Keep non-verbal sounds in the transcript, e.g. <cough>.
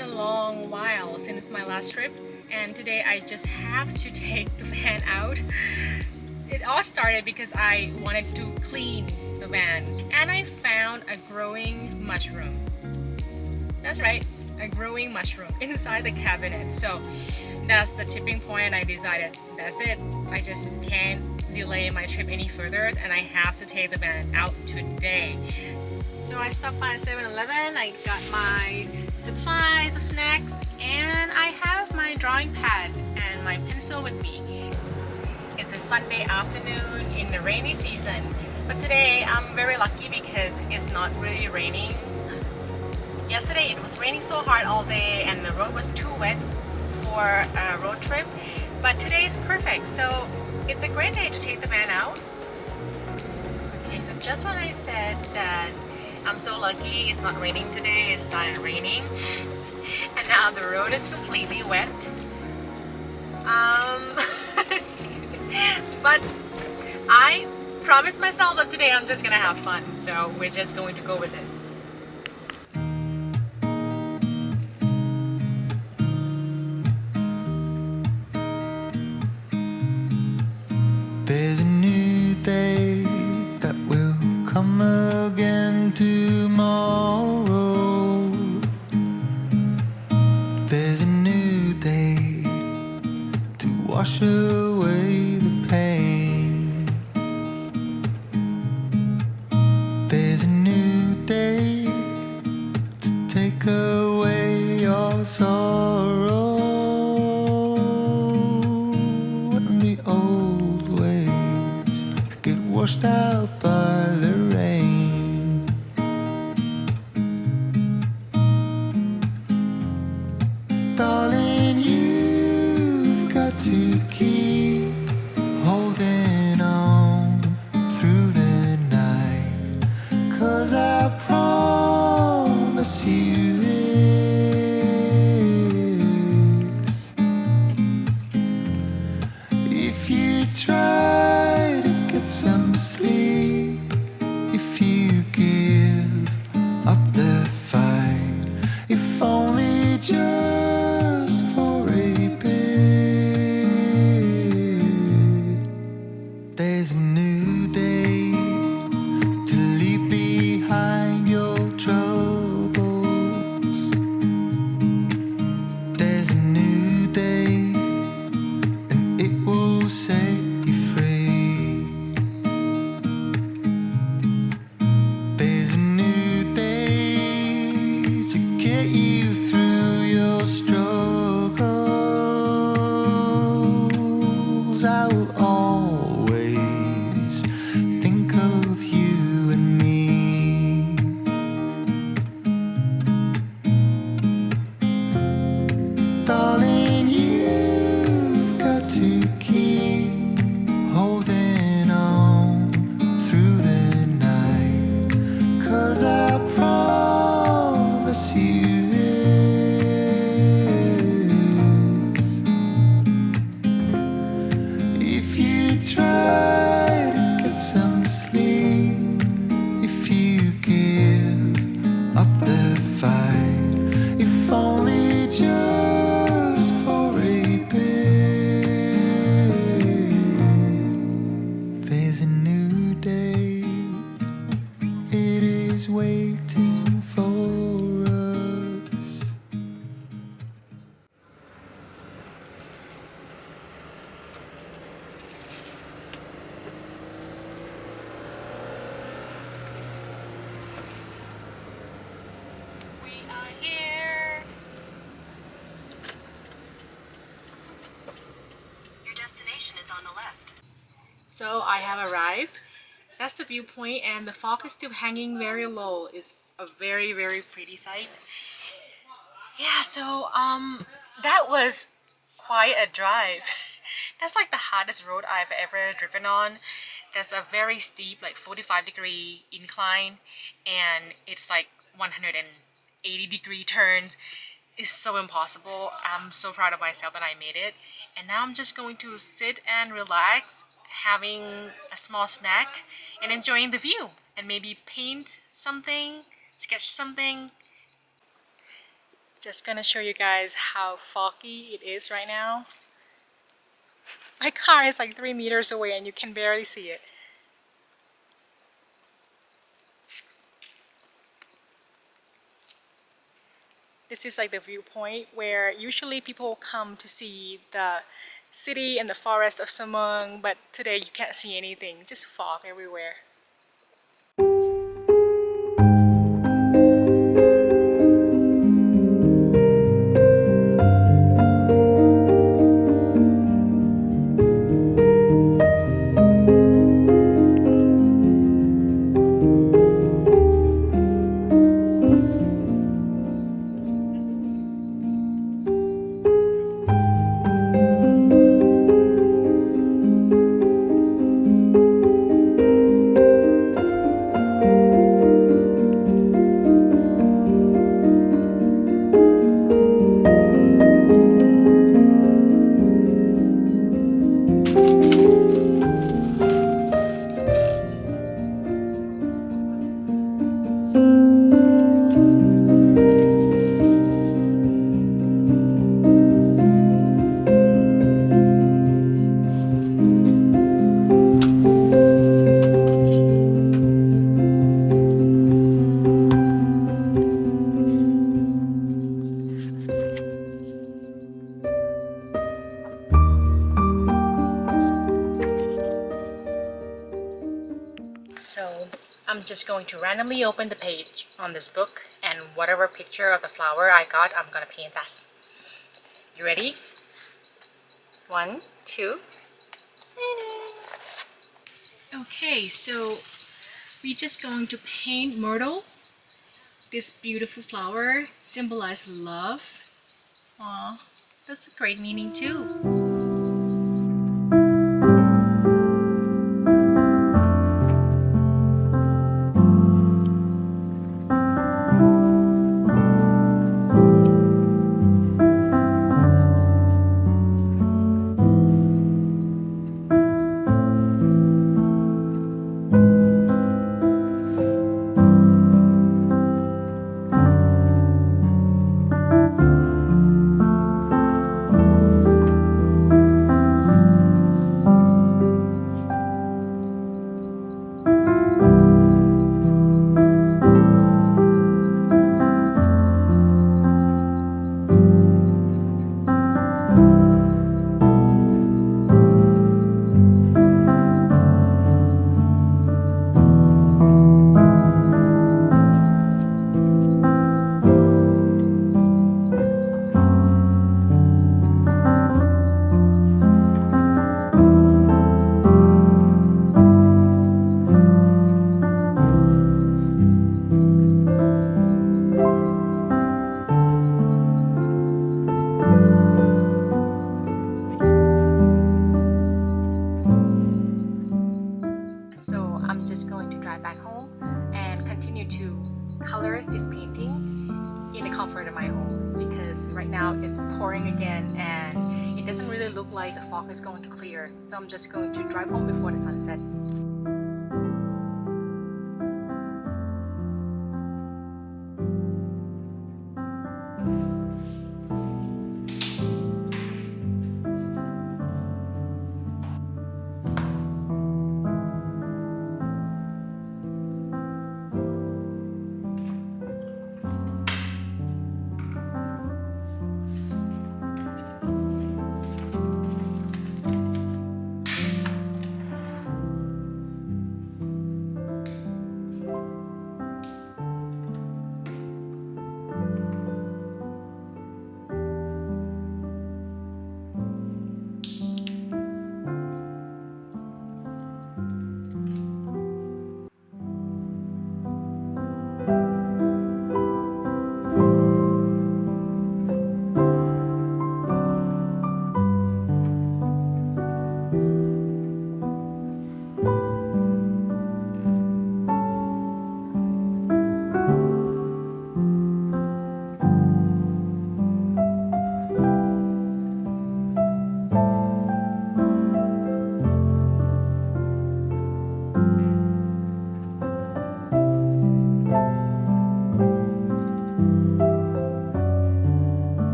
a long while since my last trip and today I just have to <laughs> take the van out. It all started because I wanted to clean the van and I found a growing mushroom. That's right, a growing mushroom <laughs> inside the cabinet. So that's the tipping point I decided that's it. I just can't delay my trip any further and I have to take the van out today. So I stopped by 7-Eleven, I got my supplies of snacks and I have my drawing pad and my pencil with me. It's a Sunday afternoon in the rainy season but today I'm very lucky because it's not really raining. Yesterday it was raining so hard all day and the road was too wet for a road trip but today is perfect so it's a great day to take the van out. Okay so just when I said that I'm so lucky it's not raining today. It started raining. And now the road is completely wet. Um, <laughs> but I promised myself that today I'm just gonna have fun. So we're just going to go with it. Sorrow and the old ways get washed out by the rain. Darling, you've got to keep some have arrived. That's the viewpoint and the fog is still hanging very low. It's a very, very pretty sight. Yeah, so um that was quite a drive. <laughs> That's like the hardest road I've ever driven on. There's a very steep, like 45 degree incline and it's like 180 degree turns. It's so impossible. I'm so proud of myself that I made it. And now I'm just going to sit and relax, having a small snack and enjoying the view and maybe paint something, sketch something. Just gonna show you guys how foggy it is right now. My car is like three meters away and you can barely see it. This is like the viewpoint where usually people come to see the city and the forest of Samung, but today you can't see anything, just fog everywhere. I'm just going to randomly open the page on this book and whatever picture of the flower I got, I'm gonna paint that. You ready? One, two. Okay, so we're just going to paint myrtle. This beautiful flower symbolizes love. Aw, that's a great meaning too. Of my home because right now it's pouring again and it doesn't really look like the fog is going to clear. So I'm just going to drive home before the sunset.